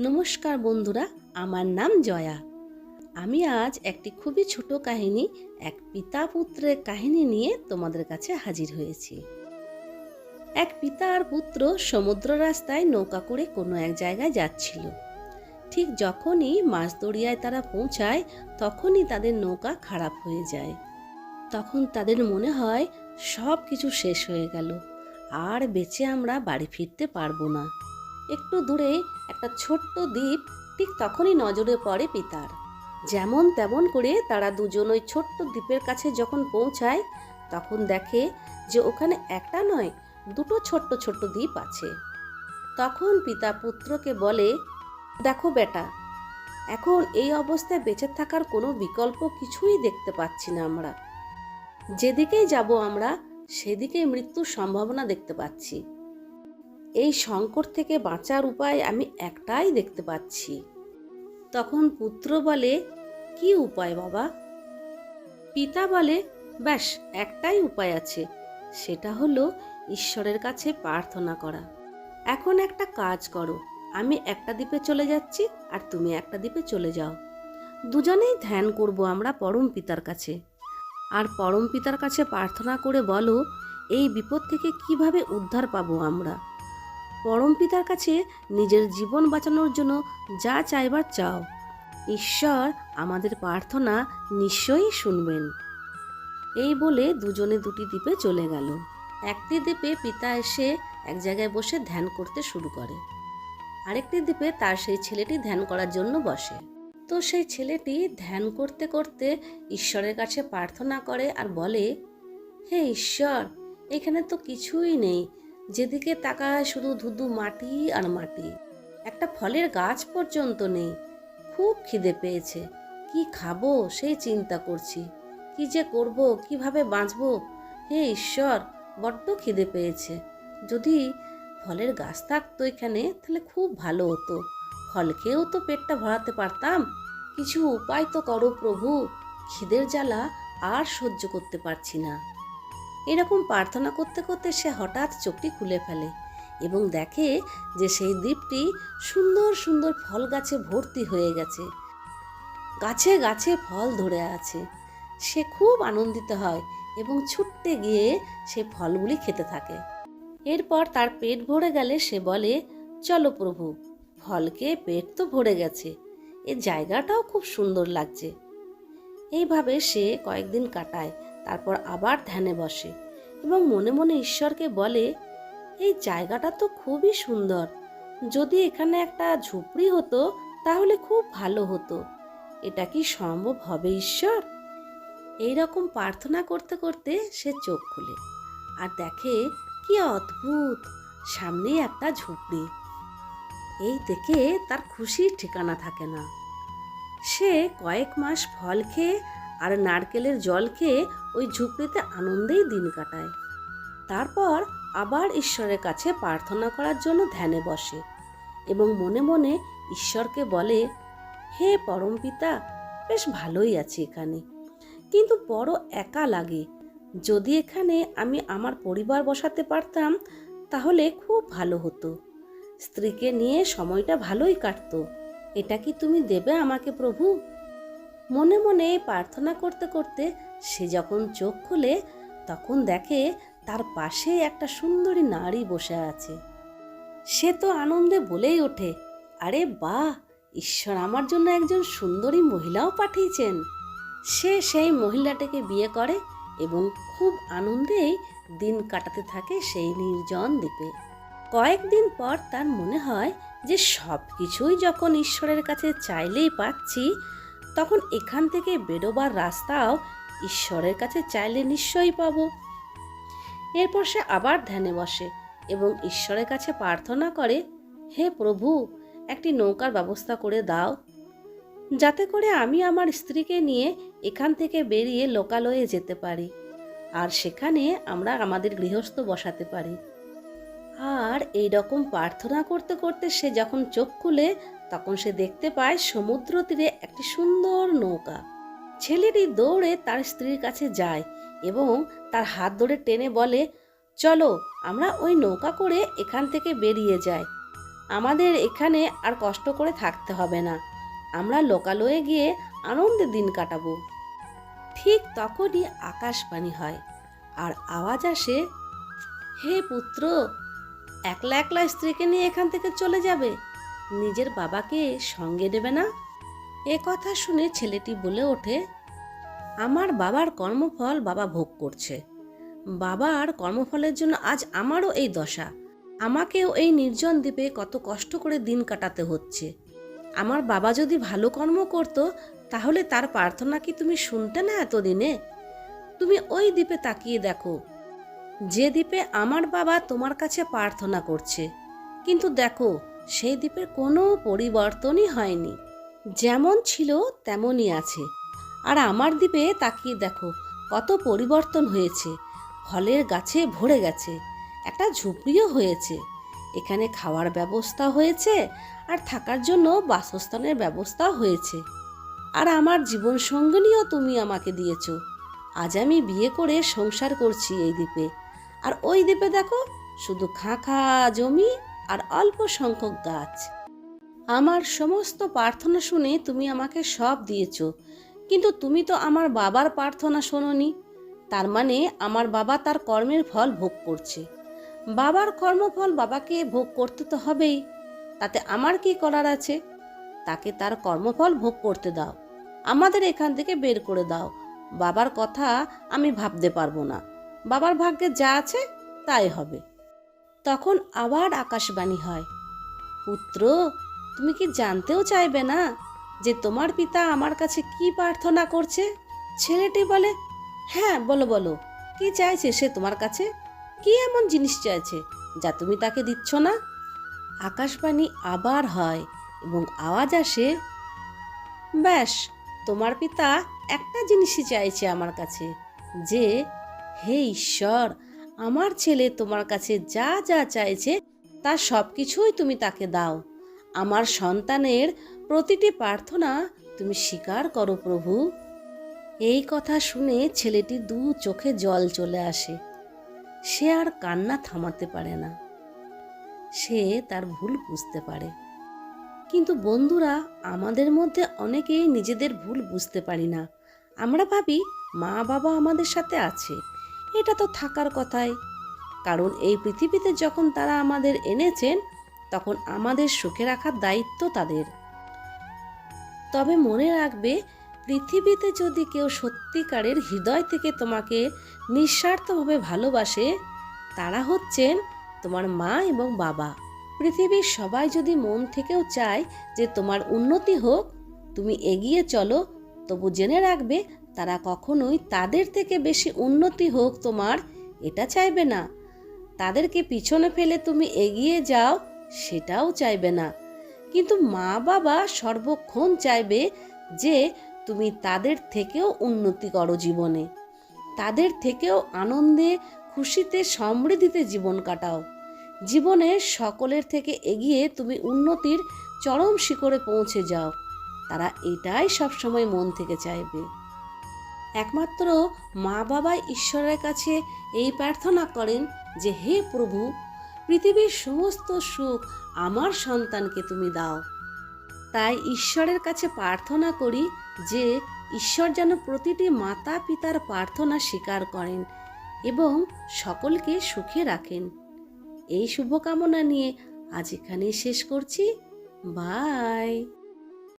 নমস্কার বন্ধুরা, আমার নাম জয়া। আমি আজ একটি খুবই ছোট কাহিনী, এক পিতা পুত্রের কাহিনী নিয়ে তোমাদের কাছে হাজির হয়েছি। এক পিতা আর পুত্র সমুদ্র রাস্তায় নৌকা করে কোনো এক জায়গায় যাচ্ছিল। ঠিক যখনই মাছদরিয়ায় তারা পৌঁছায়, তখনই তাদের নৌকা খারাপ হয়ে যায়। তখন তাদের মনে হয় সব কিছু শেষ হয়ে গেল। আর বেঁচে আমরা বাড়ি ফিরতে পারব না। একটু দূরে একটা ছোট্ট দ্বীপ ঠিক তখনই নজরে পড়ে পিতার। যেমন তেমন করে তারা দুজন ওই ছোট্ট দ্বীপের কাছে যখন পৌঁছায়, তখন দেখে যে ওখানে একটা নয়, দুটো ছোট্ট ছোট্ট দ্বীপ আছে। তখন পিতা পুত্রকে বলে, দেখো বেটা, এখন এই অবস্থায় বেঁচে থাকার কোনো বিকল্প কিছুই দেখতে পাচ্ছি না আমরা। যেদিকেই যাব আমরা, সেদিকেই মৃত্যুর সম্ভাবনা দেখতে পাচ্ছি। এই সংকট থেকে বাঁচার উপায় আমি একটাই দেখতে পাচ্ছি। তখন পুত্র বলে, কি উপায় বাবা? পিতা বলে, ব্যাস, একটাই উপায় আছে। সেটা হলো ঈশ্বরের কাছে প্রার্থনা করা। এখন একটা কাজ করো। আমি একটা দ্বীপে চলে যাচ্ছি আর তুমি একটা দ্বীপে চলে যাও। দুজনেই ধ্যান করব আমরা পরম পিতার কাছে। আর পরম পিতার কাছে প্রার্থনা করে বলো, এই বিপদ থেকে কীভাবে উদ্ধার পাবো আমরা? পরম পিতার কাছে নিজের জীবন বাঁচানোর জন্য যা চাইবার চাও। ঈশ্বর আমাদের প্রার্থনা নিশ্চয়ই শুনবেন। এই বলে দুজনে দুটি দ্বীপে চলে গেল। একটি দ্বীপে পিতা এসে এক জায়গায় বসে ধ্যান করতে শুরু করে। আরেকটি দ্বীপে তার সেই ছেলেটি ধ্যান করার জন্য বসে। তো সেই ছেলেটি ধ্যান করতে করতে ঈশ্বরের কাছে প্রার্থনা করে আর বলে, হে ঈশ্বর, এখানে তো কিছুই নেই। যেদিকে তাকায় শুধু ধুধু মাটি আর মাটি। একটা ফলের গাছ পর্যন্ত নেই। খুব খিদে পেয়েছে। কি খাব সেই চিন্তা করছি। কি যে করব, কীভাবে বাঁচবো? হে ঈশ্বর, বড্ড খিদে পেয়েছে। যদি ফলের গাছ থাকতো এখানে, তাহলে খুব ভালো হতো। ফল খেয়েও তো পেটটা ভরাতে পারতাম। কিছু উপায় তো করো প্রভু। খিদের জ্বালা আর সহ্য করতে পারছি না। এরকম প্রার্থনা করতে করতে সে হঠাৎ চোখটি খুলে ফেলে এবং দেখে যে সেই দ্বীপটি সুন্দর সুন্দর ফল গাছে ভর্তি হয়ে গেছে। গাছে গাছে ফল ধরে আছে। সে খুব আনন্দিত হয় এবং ছুটতে গিয়ে সে ফলগুলি খেতে থাকে। এরপর তার পেট ভরে গেলে সে বলে, চলো প্রভু, ফলকে পেট তো ভরে গেছে। এ জায়গাটাও খুব সুন্দর লাগছে। এইভাবে সে কয়েকদিন কাটায় তারপর আবার ধ্যানে বসে এবং মনে মনে ঈশ্বরকে বলে, এই জায়গাটা তো খুবই সুন্দর। যদি এখানে একটা ঝুপড়ি হতো, তাহলে খুব ভালো হতো। এটা কি সম্ভব হবে, ঈশ্বর? এই রকম প্রার্থনা করতে করতে সে চোখ খুলে আর দেখে, কি অদ্ভুত! সামনেই একটা ঝুপড়ি। এই দেখে তার খুশির ঠিকানা থাকে না। সে কয়েক মাস ফল খেয়ে আর নারকেলের জল খেয়ে ওই ঝুপড়িতে আনন্দেই দিন কাটায়। তারপর আবার ঈশ্বরের কাছে প্রার্থনা করার জন্য ধ্যানে বসে এবং মনে মনে ঈশ্বরকে বলে, হে পরম পিতা বেশ ভালোই আছি এখানে। কিন্তু বড় একা লাগে। যদি এখানে আমি আমার পরিবার বসাতে পারতাম, তাহলে খুব ভালো হতো। স্ত্রীকে নিয়ে সময়টা ভালোই কাটতো। এটা কি তুমি দেবে আমাকে প্রভু? মনে মনে প্রার্থনা করতে করতে সে যখন চোখ খোলে তখন দেখে তার পাশে একটা সুন্দরী নারী বসে আছে। সে তো আনন্দে বলেই ওঠে, আরে বাহ, ঈশ্বর আমার জন্য একজন সুন্দরী মহিলাও পাঠিয়েছেন। সে সেই মহিলাটাকে বিয়ে করে এবং খুব আনন্দেই দিন কাটাতে থাকে সেই নির্জন দ্বীপে। কয়েকদিন পর তার মনে হয় যে সব কিছুই যখন ঈশ্বরের কাছে চাইলেই পাচ্ছি তখন এখান থেকে বেরোবার রাস্তাও ঈশ্বরের কাছে চাইলে নিশ্চয়ই পাবো। এরপর সে আবার ধ্যানে বসে এবং ঈশ্বরের কাছে প্রার্থনা করে, হে প্রভু, একটি নৌকার ব্যবস্থা করে দাও। যাতে করে আমি আমার স্ত্রীকে নিয়ে এখান থেকে বেরিয়ে লোকালয়ে যেতে পারি। আর সেখানে আমরা আমাদের গৃহস্থ বসাতে পারি। আর এই রকম প্রার্থনা করতে করতে সে যখন চোখ খুলে তখন সে দেখতে পায় সমুদ্র তীরে একটি সুন্দর নৌকা। ছেলেটি দৌড়ে তার স্ত্রীর কাছে যায় এবং তার হাত ধরে টেনে বলে, চলো, আমরা ওই নৌকা করে এখান থেকে বেরিয়ে যাই। আমাদের এখানে আর কষ্ট করে থাকতে হবে না। আমরা লোকালয়ে গিয়ে আনন্দে দিন কাটাবো ঠিক তখনই আকাশবাণী হয় আর আওয়াজ আসে, হে পুত্র, একলা একলা স্ত্রীকে নিয়ে এখান থেকে চলে যাবে? নিজের বাবাকে সঙ্গে দেবে না? এ কথা শুনে ছেলেটি বলে ওঠে, আমার বাবার কর্মফল বাবা ভোগ করছে। বাবার কর্মফলের জন্য আজ আমারও এই দশা। আমাকেও এই নির্জন দ্বীপে কত কষ্ট করে দিন কাটাতে হচ্ছে। আমার বাবা যদি ভালো কর্ম করত, তাহলে তার প্রার্থনা কি তুমি শুনতে না এতদিনে? তুমি ওই দ্বীপে তাকিয়ে দেখো। যে দ্বীপে আমার বাবা তোমার কাছে প্রার্থনা করছে। কিন্তু দেখো সেই দ্বীপের কোনো পরিবর্তনই হয়নি। যেমন ছিল, তেমনই আছে। আর আমার দ্বীপে তাকিয়ে দেখো, কত পরিবর্তন হয়েছে। ফলের গাছে ভরে গেছে, একটা ঝুপড়িও হয়েছে। এখানে খাওয়ার ব্যবস্থা হয়েছে, আর থাকার জন্য বাসস্থানের ব্যবস্থাও হয়েছে। আর আমার জীবন সঙ্গিনীও তুমি আমাকে দিয়েছ। আজ আমি বিয়ে করে সংসার করছি এই দ্বীপে। আর ওই দ্বীপে দেখো, শুধু খাঁ খাঁখা জমি আর অল্প সংখ্যক গাছ। আমার সমস্ত প্রার্থনা শুনে তুমি আমাকে সব দিয়েছ। কিন্তু তুমি তো আমার বাবার প্রার্থনা শোনোনি। তার মানে আমার বাবা তার কর্মের ফল ভোগ করছে। বাবার কর্মফল বাবাকে ভোগ করতে তো হবেই। তাতে আমার কি করার আছে? তাকে তার কর্মফল ভোগ করতে দাও। আমাদের এখান থেকে বের করে দাও। বাবার কথা আমি ভাবতে পারব না। বাবার ভাগ্যে যা আছে তাই হবে। তখন আবার আকাশবাণী হয়। পুত্র, তুমি কি জানতেও চাইবে না যে তোমার পিতা আমার কাছে কি প্রার্থনা করছে? ছেলেটি বলে হ্যাঁ বলো বলো। কি চাইছে সে তোমার কাছে? কি এমন জিনিস চাইছে যা তুমি তাকে দিচ্ছ না? আকাশবাণী আবার হয় এবং আওয়াজ আসে, ব্যাস, তোমার পিতা একটা জিনিসই চাইছে আমার কাছে যে, হে ঈশ্বর আমার ছেলে তোমার কাছে যা যা চাইছে, তা সব কিছুই তুমি তাকে দাও। আমার সন্তানের প্রতিটি প্রার্থনা তুমি স্বীকার করো প্রভু। এই কথা শুনে ছেলেটি দু চোখে জল চলে আসে। সে আর কান্না থামাতে পারে না। সে তার ভুল বুঝতে পারে। কিন্তু বন্ধুরা, আমাদের মধ্যে অনেকেই নিজেদের ভুল বুঝতে পারি না। আমরা ভাবি মা বাবা আমাদের সাথে আছে। এটা তো থাকার কথাই। কারণ এই পৃথিবীতে যখন তারা আমাদের এনেছেন, তখন আমাদের সুখে রাখার দায়িত্ব তাদের। তবে মনে রাখবে, পৃথিবীতে যদি কেউ সত্যিকারের হৃদয় থেকে তোমাকে নিঃস্বার্থভাবে ভালোবাসে, তারা হচ্ছেন তোমার মা এবং বাবা। পৃথিবীর সবাই যদি মন থেকেও চায় যে তোমার উন্নতি হোক, তুমি এগিয়ে চলো, তবু জেনে রাখবে তারা কখনোই তাদের থেকে বেশি উন্নতি হোক তোমার, এটা চাইবে না। তাদেরকে পিছনে ফেলে তুমি এগিয়ে যাও, সেটাও চাইবে না। কিন্তু মা বাবা সর্বক্ষণ চাইবে যে তুমি তাদের থেকেও উন্নতি করো জীবনে। তাদের থেকেও আনন্দে, খুশিতে, সমৃদ্ধিতে জীবন কাটাও। জীবনে সকলের থেকে এগিয়ে তুমি উন্নতির চরম শিখরে পৌঁছে যাও। তারা এটাই সবসময় মন থেকে চাইবে। একমাত্র মা বাবা ঈশ্বরের কাছে এই প্রার্থনা করেন যে, হে প্রভু, পৃথিবীর সমস্ত সুখ আমার সন্তানকে তুমি দাও। তাই ঈশ্বরের কাছে প্রার্থনা করি যে, ঈশ্বর যেন প্রতিটি মাতা পিতার প্রার্থনা স্বীকার করেন এবং সকলকে সুখে রাখেন। এই শুভকামনা নিয়ে আজ এখানেই শেষ করছি। বাই!